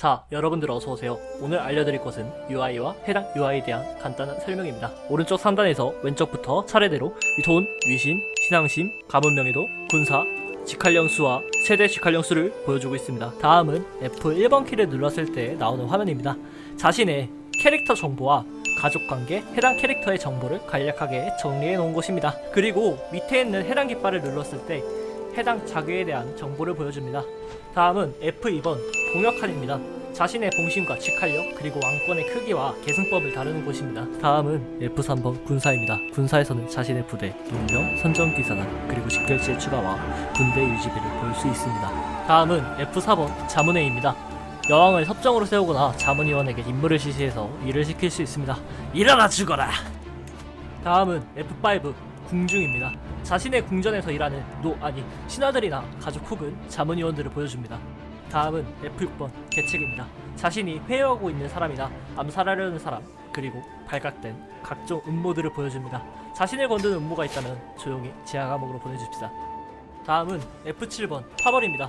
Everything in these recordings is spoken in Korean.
자, 여러분들 어서오세요. 오늘 알려드릴 것은 UI와 해당 UI에 대한 간단한 설명입니다. 오른쪽 상단에서 왼쪽부터 차례대로 위돈, 위신, 신앙심, 가문명예도, 군사, 직할령 수와 최대 직할령 수를 보여주고 있습니다. 다음은 F1번 키를 눌렀을 때 나오는 화면입니다. 자신의 캐릭터 정보와 가족관계, 해당 캐릭터의 정보를 간략하게 정리해 놓은 곳입니다. 그리고 밑에 있는 해당 깃발을 눌렀을 때 해당 자기에 대한 정보를 보여줍니다. 다음은 F2번 동역칸입니다. 자신의 봉신과 직할력 그리고 왕권의 크기와 계승법을 다루는 곳입니다. 다음은 F3번 군사입니다. 군사에서는 자신의 부대, 용병, 선정기사단 그리고 직결지의 추가와 군대 유지비를 볼 수 있습니다. 다음은 F4번 자문회의입니다. 여왕을 협정으로 세우거나 자문위원에게 임무를 지시해서 일을 시킬 수 있습니다. 일어나 죽어라! 다음은 F5 궁중입니다. 자신의 궁전에서 일하는 노 아니 신하들이나 가족 혹은 자문위원들을 보여줍니다. 다음은 F6번 계책입니다. 자신이 회유하고 있는 사람이나 암살하려는 사람 그리고 발각된 각종 음모들을 보여줍니다. 자신을 건드는 음모가 있다면 조용히 지하 감옥으로 보내줍시다. 다음은 F7번 파벌입니다.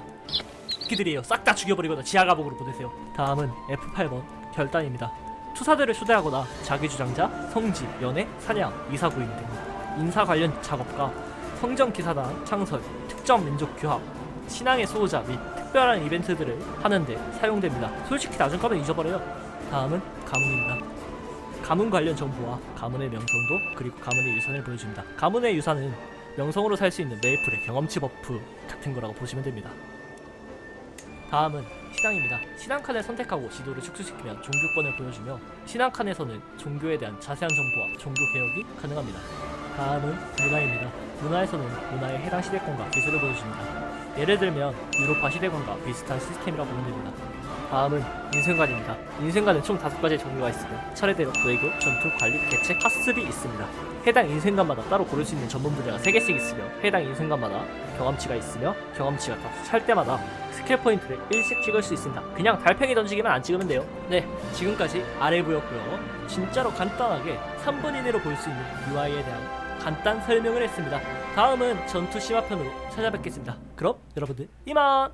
끼들이에요. 싹 다 죽여버리거나 지하 감옥으로 보내세요. 다음은 F8번 결단입니다. 투사들을 초대하거나 자기 주장자, 성지, 연애, 사냥, 이사구임 등 인사 관련 작업과 성정 기사단 창설, 특정 민족 규합, 신앙의 수호자 및 특별한 이벤트들을 하는데 사용됩니다. 솔직히 나중 가면 잊어버려요. 다음은 가문입니다. 가문 관련 정보와 가문의 명성도 그리고 가문의 유산을 보여줍니다. 가문의 유산은 명성으로 살 수 있는 메이플의 경험치 버프 같은 거라고 보시면 됩니다. 다음은 신앙입니다. 신앙 칸을 선택하고 지도를 축소시키면 종교권을 보여주며 신앙 칸에서는 종교에 대한 자세한 정보와 종교 개혁이 가능합니다. 다음은 문화입니다. 문화에서는 문화의 해당 시대권과 기술을 보여줍니다. 예를 들면 유로파 시대관과 비슷한 시스템이라고 보면 됩니다. 다음은 인생관입니다. 인생관은 총 5가지의 종류가 있으며 차례대로 외교, 전투, 관리, 계책, 학습이 있습니다. 해당 인생관마다 따로 고를 수 있는 전문 분야가 3개씩 있으며 해당 인생관마다 경험치가 있으며 경험치가 다찰 때마다 스킬 포인트를 1씩 찍을 수 있습니다. 그냥 달팽이 던지기만 안 찍으면 돼요. 네, 지금까지 아래부였고요. 진짜로 간단하게 3분 이내로 볼 수 있는 UI에 대한 간단 설명을 했습니다. 다음은 전투 심화편으로 찾아뵙겠습니다. 그럼 여러분들 이만!